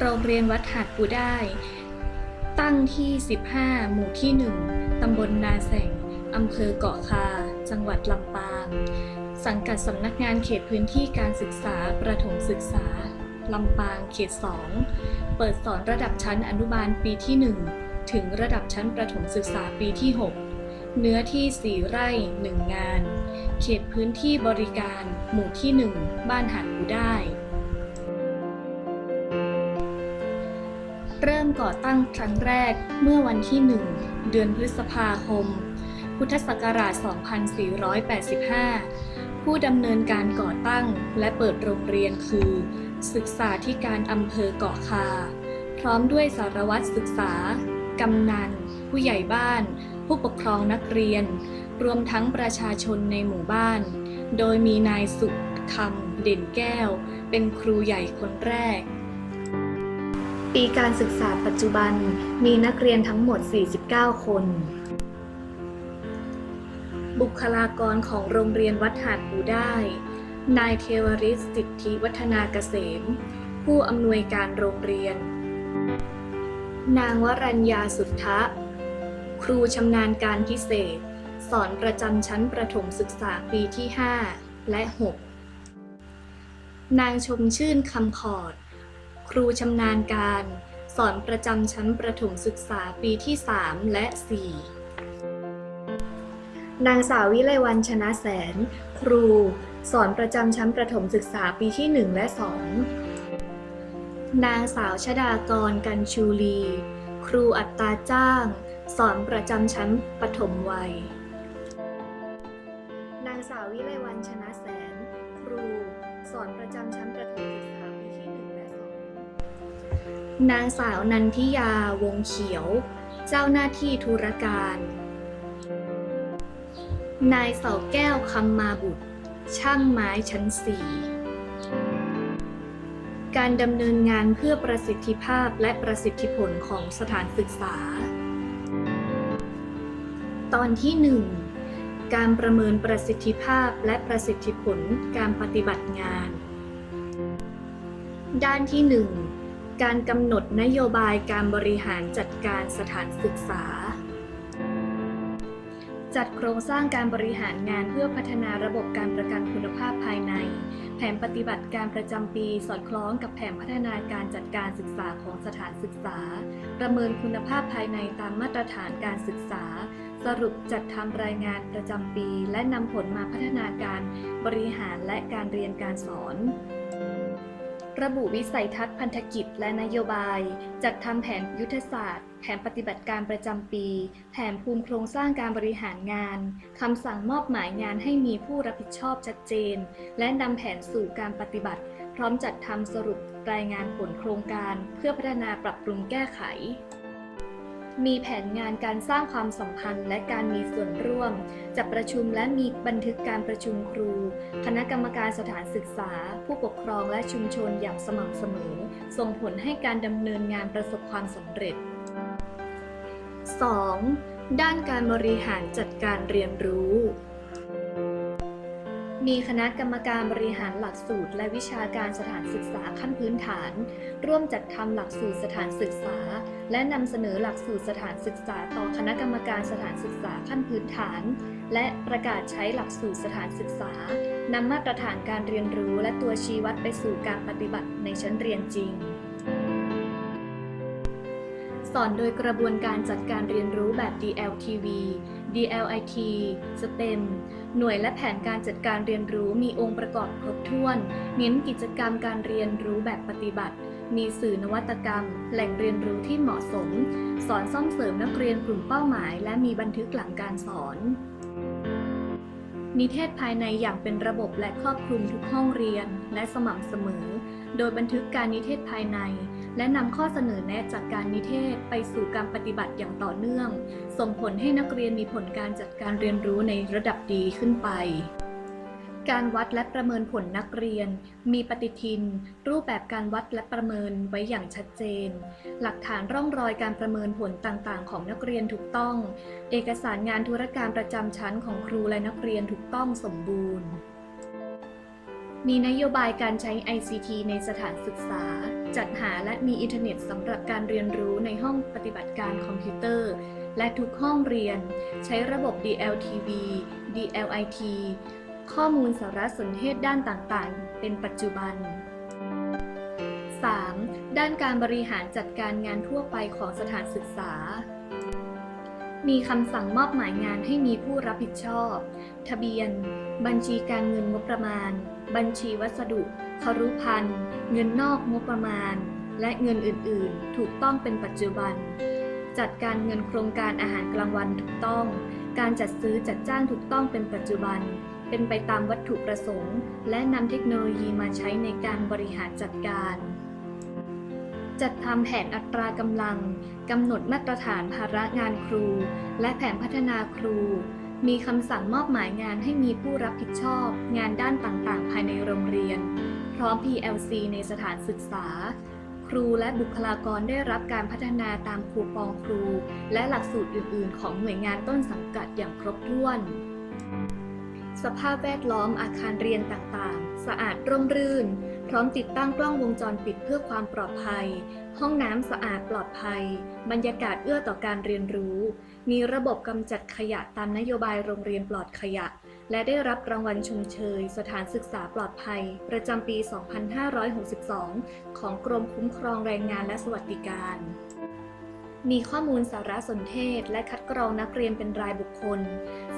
โรงเรียนวัดหาดปูได้ ตั้งที่ 15 หมู่ที่ 1 ตำบลนาแสง อำเภอเกาะคา จังหวัดลำปาง สังกัดสำนักงานเขตพื้นที่การศึกษาประถมศึกษา ลำปางเขต 2 เปิดสอนระดับชั้นอนุบาลปีที่ 1 ถึงระดับชั้นประถมศึกษาปีที่ 6 เนื้อที่ 4 ไร่ 1 งาน เขตพื้นที่บริการ หมู่ที่ 1 บ้านหาดปูได้ ก่อตั้งครั้งแรกเมื่อวันที่ 1 เดือนพฤษภาคม พุทธศักราช 2485 ผู้ดำเนินการก่อตั้งและเปิดโรงเรียนคือ ศึกษาธิการอำเภอเกาะคา พร้อมด้วยสารวัตรศึกษา กำนัน ผู้ใหญ่บ้าน ผู้ปกครองนักเรียน รวมทั้งประชาชนในหมู่บ้าน โดยมีนายสุขคำเด่นแก้ว เป็นครูใหญ่คนแรก ปีการศึกษาปัจจุบันมีนักเรียนทั้งหมด 49 คน บุคลากรของโรงเรียนวัดหาดปูได้ นายเทวริศสิทธิวัฒนาเกษม ผู้อำนวยการโรงเรียน นางวรัญญาสุทธะ ครูชำนาญการพิเศษ สอนประจำชั้นประถมศึกษาปีที่ 5 และ 6 นางชมชื่นคำขอด ครูชำนาญการ สอนประจำชั้นประถมศึกษาปีที่ 3 และ 4 นางสาววิไลวันชนะแสน ครู สอนประจำชั้นประถมศึกษาปีที่ 1 และ 2 นางสาวชดากรกันชูลี ครูอัตราจ้าง สอนประจำชั้นประถมวัย นางสาววิไลวันชนะแสน ครู สอนประจำชั้นประถม นางสาวนันทิยาวงเขียว เจ้าหน้าที่ธุรการ นายเสาแก้วคำมาบุตร ช่างไม้ชั้นสี่การดำเนินงานเพื่อประสิทธิภาพและประสิทธิผลของสถานศึกษา ตอนที่ 1 การประเมินประสิทธิภาพและประสิทธิผลการปฏิบัติงาน ด้านที่ 1 การกำหนดนโยบายการบริหารจัดการสถานศึกษา จัดโครงสร้างการบริหารงานเพื่อพัฒนาระบบการประกันคุณภาพภายใน แผนปฏิบัติการประจำปีสอดคล้องกับแผนพัฒนาการจัดการศึกษาของสถานศึกษา ประเมินคุณภาพภายในตามมาตรฐานการศึกษา สรุปจัดทำรายงานประจำปี และนำผลมาพัฒนาการบริหารและการเรียนการสอน ระบุวิสัยทัศน์พันธกิจและนโยบาย จัดทำแผนยุทธศาสตร์ แผนปฏิบัติการประจำปี แผนภูมิโครงสร้างการบริหารงาน คำสั่งมอบหมายงานให้มีผู้รับผิดชอบชัดเจน และนำแผนสู่การปฏิบัติ พร้อมจัดทำสรุปรายงานผลโครงการ เพื่อพัฒนาปรับปรุงแก้ไข มีแผนงานการสร้างความสัมพันธ์ และการมีส่วนร่วม จัดประชุมและมีบันทึกการประชุมครู คณะกรรมการสถานศึกษา ผู้ปกครองและชุมชนอย่างสม่ำเสมอ ส่งผลให้การดำเนินงานประสบความสำเร็จ 2. ด้านการบริหารจัดการเรียนรู้ มีคณะกรรมการบริหารหลักสูตร และวิชาการสถานศึกษาขั้นพื้นฐาน ร่วมจัดทำหลักสูตรสถานศึกษา และนำเสนอหลักสูตรสถานศึกษาต่อคณะกรรมการสถานศึกษาขั้นพื้นฐาน และประกาศใช้หลักสูตรสถานศึกษานำมาตรฐานการเรียนรู้และตัวชี้วัดไปสู่การปฏิบัติในชั้นเรียนจริง สอนโดยกระบวนการจัดการเรียนรู้แบบ DLTV DLIT STEM หน่วยและแผนการจัดการเรียนรู้มีองค์ประกอบครบถ้วน เน้นกิจกรรมการเรียนรู้แบบปฏิบัติ มีสื่อนวัตกรรม แหล่งเรียนรู้ที่เหมาะสม สอนซ่อมเสริมนักเรียนกลุ่มเป้าหมาย และมีบันทึกหลังการสอน นิเทศภายในอย่างเป็นระบบและครอบคลุมทุกห้องเรียนและสม่ำเสมอ โดยบันทึกการนิเทศภายใน และนำข้อเสนอแนะจากการนิเทศไปสู่การปฏิบัติอย่างต่อเนื่อง ส่งผลให้นักเรียนมีผลการจัดการเรียนรู้ในระดับดีขึ้นไป การวัดและประเมินผลนักเรียน มีปฏิทิน รูปแบบการวัดและประเมินไว้อย่างชัดเจน หลักฐานร่องรอยการประเมินผลต่างๆ ของนักเรียนถูกต้อง เอกสารงานธุรการประจำชั้นของครูและนักเรียนถูกต้องสมบูรณ์ มีนโยบายการใช้ ICT ในสถานศึกษา จัดหาและมีอินเทอร์เน็ตสำหรับการเรียนรู้ในห้องปฏิบัติการคอมพิวเตอร์และทุกห้องเรียน ใช้ระบบ DLTV DLIT ข้อมูลสารสนเทศด้านต่างๆ เป็นปัจจุบัน 3. ด้านการบริหารจัดการงานทั่วไปของสถานศึกษา มีคำสั่งมอบหมายงานให้มีผู้รับผิดชอบ ทะเบียน บัญชีการเงินงบประมาณ บัญชีวัสดุคารุพันธ์เงินนอกงบประมาณ และเงินอื่นๆ ถูกต้องเป็นปัจจุบัน จัดการเงินโครงการอาหารกลางวันถูกต้อง การจัดซื้อจัดจ้างถูกต้องเป็นปัจจุบัน เป็นไปตามวัตถุประสงค์ และนำเทคโนโลยีมาใช้ในการบริหารจัดการ จัดทำแผนอัตรากำลังกำหนดมาตรฐานภาระงานครู และแผนพัฒนาครู มีคำสั่งมอบหมายงานให้มีผู้รับผิดชอบ งานด้านต่างๆ ภายในโรงเรียน พร้อม PLC ในสถานศึกษาครูและบุคลากรได้รับการพัฒนาตามคูปองครู และหลักสูตรอื่น ๆ ของหน่วยงานต้นสังกัดอย่างครบถ้วน สภาพแวดล้อมอาคารเรียนต่างๆ สะอาดร่มรื่น พร้อมติดตั้งกล้องวงจรปิดเพื่อความปลอดภัย ห้องน้ำสะอาดปลอดภัย บรรยากาศเอื้อต่อการเรียนรู้ มีระบบกำจัดขยะตามนโยบายโรงเรียนปลอดขยะ และได้รับรางวัลชมเชย สถานศึกษาปลอดภัย ประจำปี 2562 ของกรมคุ้มครองแรงงานและสวัสดิการ มีข้อมูลสารสนเทศ และคัดกรองนักเรียนเป็นรายบุคคล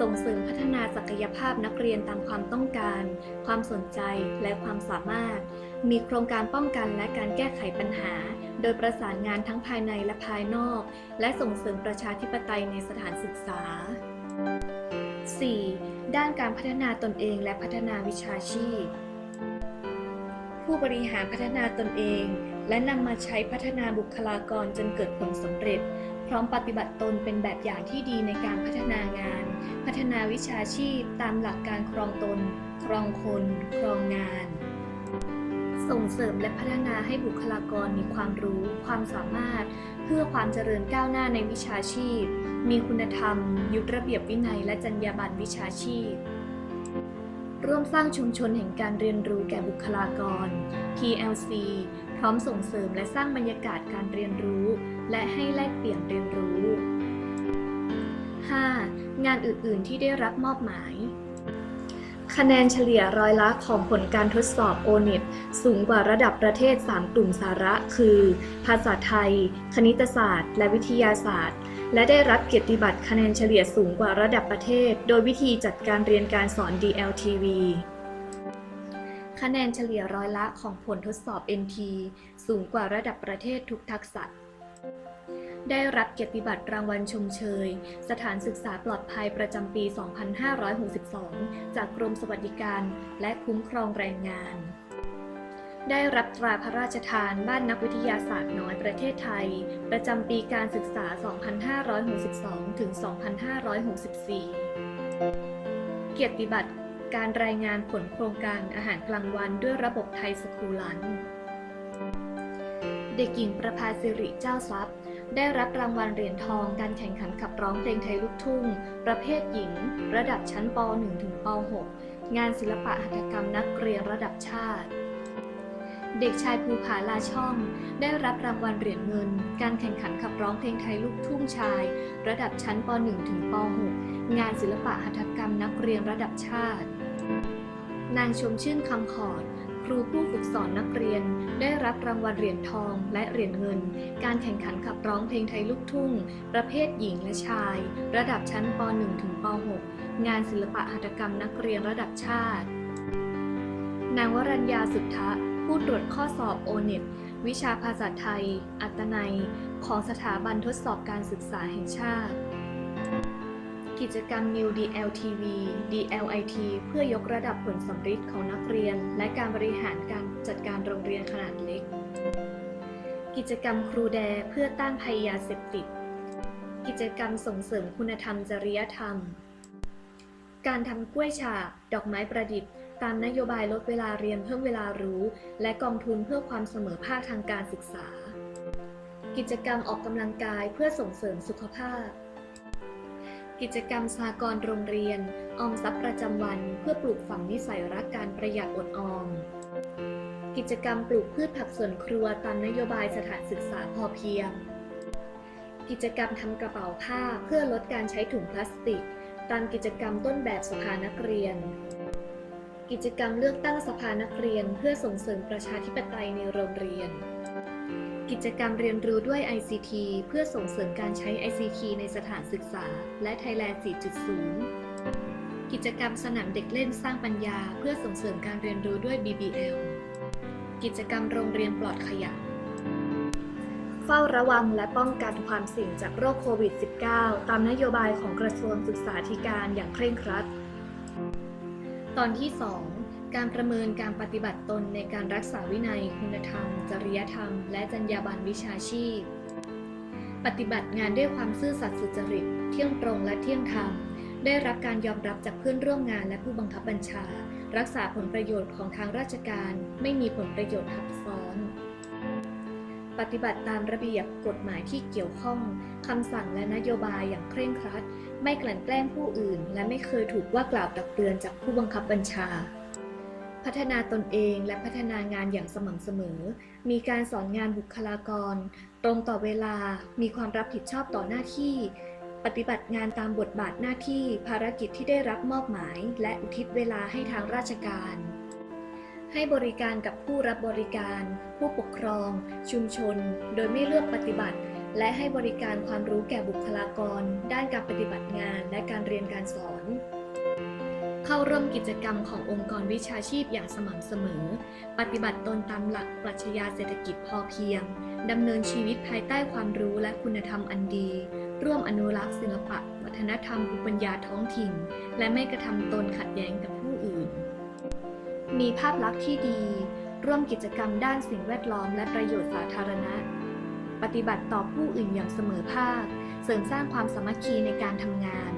ส่งเสริมพัฒนาศักยภาพนักเรียนตามความต้องการ ความสนใจและความสามารถ มีโครงการป้องกันและการแก้ไขปัญหา โดยประสานงานทั้งภายในและภายนอก และส่งเสริมประชาธิปไตยในสถานศึกษา 4. ด้านการพัฒนาตนเองและพัฒนาวิชาชีพ ผู้บริหารพัฒนาตนเอง และนำมาใช้พัฒนาบุคลากรจนเกิดผลสำเร็จ พร้อมปฏิบัติตนเป็นแบบอย่างที่ดีในการพัฒนางาน พัฒนาวิชาชีพตามหลักการครองตน ครองคน ครองงาน ส่งเสริมและพัฒนาให้บุคลากรมีความรู้ ความสามารถ เพื่อความเจริญก้าวหน้าในวิชาชีพ มีคุณธรรม ยุทธระเบียบวินัย และจรรยาบรรณวิชาชีพร่วมสร้างชุมชนแห่งการเรียนรู้แก่บุคลากร PLC พร้อมส่งเสริมและสร้างบรรยากาศการเรียนรู้ และให้แลกเปลี่ยนเรียนรู้ 5. งานอื่น ๆ ที่ได้รับมอบหมาย คะแนนเฉลี่ยร้อยละของผลการทดสอบ O-NET สูงกว่าระดับประเทศ 3 กลุ่มสาระ คือ ภาษาไทย คณิตศาสตร์ และวิทยาศาสตร์ และได้รับเกียรติบัตรคะแนนเฉลี่ยสูงกว่าระดับประเทศ โดยวิธีจัดการเรียนการสอน DLTV คะแนนเฉลี่ยร้อยละของผลทดสอบ NT สูงกว่าระดับประเทศทุกทักษะ ได้รับเกียรติบัตรรางวัลชมเชย สถานศึกษาปลอดภัยประจำปี 2562 จากกรมสวัสดิการและคุ้มครองแรงงานได้รับตราพระราชทานบ้านนักวิทยาศาสตร์น้อยประเทศไทย ประจำปีการศึกษา 2562 ถึง 2564 เกียรติบัตร การรายงานผลโครงการอาหารกลางวันด้วยระบบไทยสคูลัน เด็กหญิงประภาสิริเจ้าทรัพย์ ได้รับรางวัลเหรียญทองการแข่งขันขับร้องเพลงไทยลูกทุ่ง ประเภทหญิง ระดับชั้นป .1 ถึงป .6 งานศิลปะหัตถกรรมนักเรียนระดับชาติเด็กชายภูผาลาช่อง ได้รับรางวัลเหรียญเงิน การแข่งขันขับร้องเพลงไทยลูกทุ่งชาย ระดับชั้นป .1 ถึงป .6 งานศิลปะหัตถกรรมนักเรียนระดับชาติ นางชมชื่นคำขอด ครูผู้ฝึกสอนนักเรียน ได้รับรางวัลเหรียญทองและเหรียญเงิน การแข่งขันขับร้องเพลงไทยลูกทุ่ง ประเภทหญิงและชาย ระดับชั้นป .1 ถึงป .6 งานศิลปะหัตถกรรมนักเรียนระดับชาติ นางวรัญญาสุทธะผู้ตรวจข้อสอบโอเน็ตวิชาภาษาไทย อัตนัย ของสถาบันทดสอบการศึกษาแห่งชาติ กิจกรรม New DLTV DLIT เพื่อยกระดับผลสำฤทธิ์ของนักเรียน และการบริหารการจัดการโรงเรียนขนาดเล็ก กิจกรรมครูแดเพื่อต้านภัยยาเสพติด กิจกรรมส่งเสริมคุณธรรมจริยธรรม การทำกล้วยฉาบดอกไม้ประดิษฐ์ ตามนโยบายลดเวลาเรียนเพิ่มเวลารู้ และกองทุนเพื่อความเสมอภาคทางการศึกษา กิจกรรมออกกำลังกายเพื่อส่งเสริมสุขภาพ กิจกรรมสากรณ์โรงเรียน ออมทรัพย์ประจำวัน เพื่อปลูกฝังนิสัยรักการประหยัดอดออม กิจกรรมปลูกพืชผักสวนครัวตามนโยบายสถานศึกษาพอเพียง กิจกรรมทำกระเป๋าผ้าเพื่อลดการใช้ถุงพลาสติก ตามกิจกรรมต้นแบบสภานักเรียน กิจกรรมเลือกตั้งสภานักเรียน เพื่อส่งเสริมประชาธิปไตยในโรงเรียน กิจกรรมเรียนรู้ด้วย ICT เพื่อส่งเสริมการใช้ ICT ในสถานศึกษา และ Thailand 4.0 กิจกรรมสนามเด็กเล่นสร้างปัญญา เพื่อส่งเสริมการเรียนรู้ด้วย BBL กิจกรรมโรงเรียนปลอดขยะ เฝ้าระวังและป้องกันความเสี่ยงจากโรคโควิด -19 ตามนโยบายของกระทรวงศึกษาธิการอย่างเคร่งครัด ตอนที่ 2 การประเมินการปฏิบัติตนในการรักษาวินัย คุณธรรม จริยธรรม และจรรยาบรรณวิชาชีพ ปฏิบัติงานด้วยความซื่อสัตย์สุจริต เที่ยงตรงและเที่ยงธรรม ได้รับการยอมรับจากเพื่อนร่วมงานและผู้บังคับบัญชา รักษาผลประโยชน์ของทางราชการ ไม่มีผลประโยชน์ทับซ้อน ปฏิบัติตามระเบียบกฎหมายที่เกี่ยวข้องคำสั่งและนโยบายอย่างเคร่งครัด ไม่กลั่นแกล้งผู้อื่น และไม่เคยถูกว่ากล่าวตักเตือนจากผู้บังคับบัญชา พัฒนาตนเองและพัฒนางานอย่างสม่ำเสมอ มีการสอนงานบุคลากร ตรงต่อเวลา มีความรับผิดชอบต่อหน้าที่ ปฏิบัติงานตามบทบาทหน้าที่ภารกิจที่ได้รับมอบหมาย และอุทิศเวลาให้ทางราชการ ให้บริการกับผู้รับบริการ ผู้ปกครอง ชุมชน โดยไม่เลือกปฏิบัติ และให้บริการความรู้แก่บุคลากร ด้านการปฏิบัติงานและการเรียนการสอน เข้าร่วมกิจกรรมขององค์กรวิชาชีพอย่างสม่ำเสมอ ปฏิบัติตนตามหลักปรัชญาเศรษฐกิจพอเพียงดำเนินชีวิตภายใต้ความรู้และคุณธรรมอันดี ร่วมอนุรักษ์ศิลปะ วัฒนธรรมภูมิปัญญาท้องถิ่น และไม่กระทำตนขัดแย้งกับผู้อื่น มีภาพลักษณ์ที่ดี ร่วมกิจกรรมด้านสิ่งแวดล้อมและประโยชน์สาธารณะ ปฏิบัติต่อผู้อื่นอย่างเสมอภาค เสริมสร้างความสามัคคีในการทำงาน